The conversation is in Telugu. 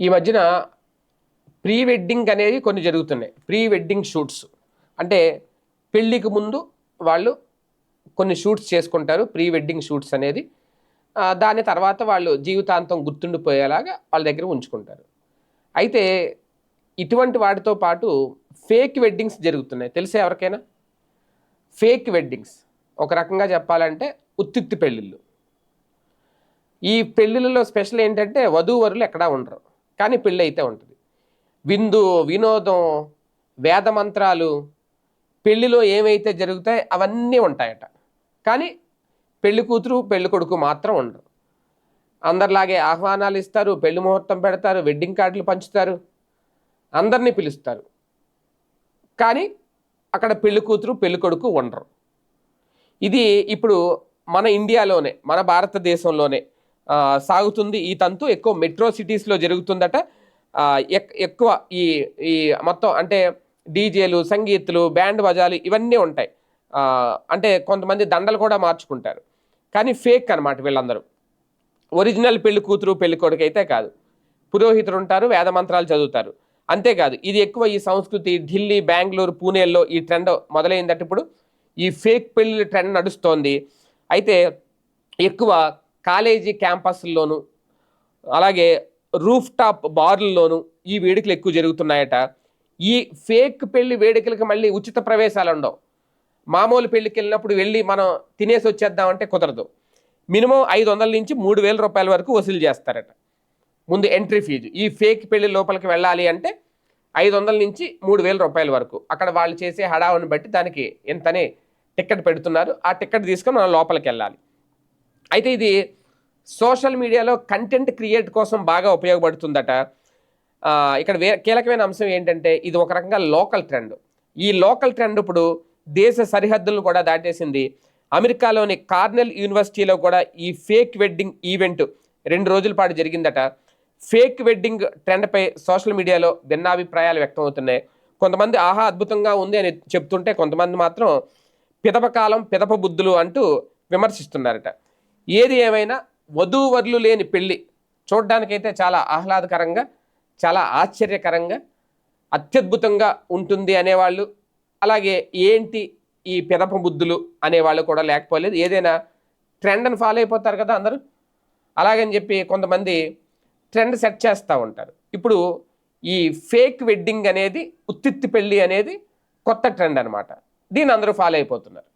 ఈ మధ్యన ప్రీ వెడ్డింగ్ అనేవి కొన్ని జరుగుతున్నాయి. Pre wedding shoots. అంటే పెళ్ళికి ముందు వాళ్ళు కొన్ని షూట్స్ చేసుకుంటారు. ప్రీ వెడ్డింగ్ షూట్స్ అనేది. దాని తర్వాత వాళ్ళు జీవితాంతం గుర్తుండిపోయేలాగా వాళ్ళ దగ్గర ఉంచుకుంటారు. అయితే ఇటువంటి వాటితో పాటు ఫేక్ వెడ్డింగ్స్ జరుగుతున్నాయి. తెలిసే ఎవరికైనా? Fake weddings. ఒక రకంగా చెప్పాలంటే ఉత్తిత్తి పెళ్ళిళ్ళు. ఈ పెళ్ళిళ్ళలో స్పెషల్ ఏంటంటే వధూవరులు ఎక్కడా ఉండరు. కానీ పెళ్ళి అయితే ఉంటుంది. విందు వినోదం వేద మంత్రాలు పెళ్ళిలో ఏమైతే జరుగుతాయి అవన్నీ ఉంటాయట. కానీ పెళ్ళి కూతురు పెళ్ళి కొడుకు మాత్రం ఉండరు. అందరిలాగే ఆహ్వానాలు ఇస్తారు పెళ్ళి ముహూర్తం పెడతారు వెడ్డింగ్ కార్డులు పంచుతారు అందరినీ పిలుస్తారు. కానీ అక్కడ పెళ్ళి కూతురు పెళ్ళి కొడుకు ఉండరు. ఇది ఇప్పుడు మన ఇండియాలోనే మన భారతదేశంలోనే సాగుతుంది. ఈ తంతు ఎక్కువ మెట్రో సిటీస్లో జరుగుతుందట. ఎక్- ఎక్కువ ఈ ఈ మొత్తం అంటే డీజేలు సంగీతులు బ్యాండ్ బజాలు ఇవన్నీ ఉంటాయి. అంటే కొంతమంది దండలు కూడా మార్చుకుంటారు. కానీ ఫేక్ అనమాట వీళ్ళందరూ. ఒరిజినల్ పెళ్ళి కూతురు పెళ్ళి కొడుకు అయితే కాదు. పురోహితులు ఉంటారు వేదమంత్రాలు చదువుతారు. అంతేకాదు ఇది ఎక్కువ ఈ సంస్కృతి ఢిల్లీ బెంగళూరు పూణేల్లో ఈ ట్రెండ్ మొదలైందట ఇప్పుడు. ఈ ఫేక్ పెళ్ళి ట్రెండ్ నడుస్తోంది. అయితే ఎక్కువ కాలేజీ క్యాంపస్ల్లోనూ అలాగే రూఫ్ టాప్ బార్లలోనూ ఈ వేడుకలు ఎక్కువ జరుగుతున్నాయట. ఈ ఫేక్ పెళ్ళి వేడుకలకి మళ్ళీ ఉచిత ప్రవేశాలు ఉండవు మామూలు పెళ్ళికి వెళ్ళినప్పుడు వెళ్ళి మనం తినేసి వచ్చేద్దామంటే కుదరదు. మినిమం ఐదు వందల నుంచి మూడు వేల రూపాయల వరకు వసూలు చేస్తారట. ముందు ఎంట్రీ ఫీజు. ఈ ఫేక్ పెళ్ళి లోపలికి వెళ్ళాలి అంటే ఐదు వందల నుంచి మూడు వేల రూపాయల వరకు. అక్కడ వాళ్ళు చేసే హడావుని బట్టి దానికి ఎంతనే టికెట్ పెడుతున్నారు. ఆ టికెట్ తీసుకొని మనం లోపలికి వెళ్ళాలి. అయితే ఇది సోషల్ మీడియాలో కంటెంట్ క్రియేట్ కోసం బాగా ఉపయోగపడుతుందట. ఇక్కడ వే కీలకమైన అంశం ఏంటంటే ఇది ఒక రకంగా లోకల్ ట్రెండ్ ఈ లోకల్ ట్రెండ్ ఇప్పుడు దేశ సరిహద్దులను కూడా దాటేసింది. అమెరికాలోని కార్నెల్ యూనివర్సిటీలో కూడా ఈ ఫేక్ వెడ్డింగ్ ఈవెంట్ రెండు రోజుల పాటు జరిగిందట. ఫేక్ వెడ్డింగ్ ట్రెండ్పై సోషల్ మీడియాలో భిన్నాభిప్రాయాలు వ్యక్తం అవుతున్నాయి కొంతమంది ఆహా అద్భుతంగా ఉంది అని చెప్తుంటే కొంతమంది మాత్రం పిదప కాలం పిదప బుద్ధులు అంటూ విమర్శిస్తున్నారట. ఏది ఏమైనా వధూవరులు లేని పెళ్ళి చూడడానికైతే చాలా ఆహ్లాదకరంగా చాలా ఆశ్చర్యకరంగా అత్యద్భుతంగా ఉంటుంది అనేవాళ్ళు. అలాగే ఏంటి ఈ పెదప బుద్ధులు అనేవాళ్ళు కూడా లేకపోలేదు. ఏదైనా ట్రెండ్ అని ఫాలో అయిపోతారు కదా అందరూ. అలాగని చెప్పి కొంతమంది ట్రెండ్ సెట్ చేస్తూ ఉంటారు. ఇప్పుడు ఈ ఫేక్ వెడ్డింగ్ అనేది ఉత్తిత్తి పెళ్ళి అనేది కొత్త ట్రెండ్ అనమాట దీన్ని అందరూ ఫాలో అయిపోతున్నారు.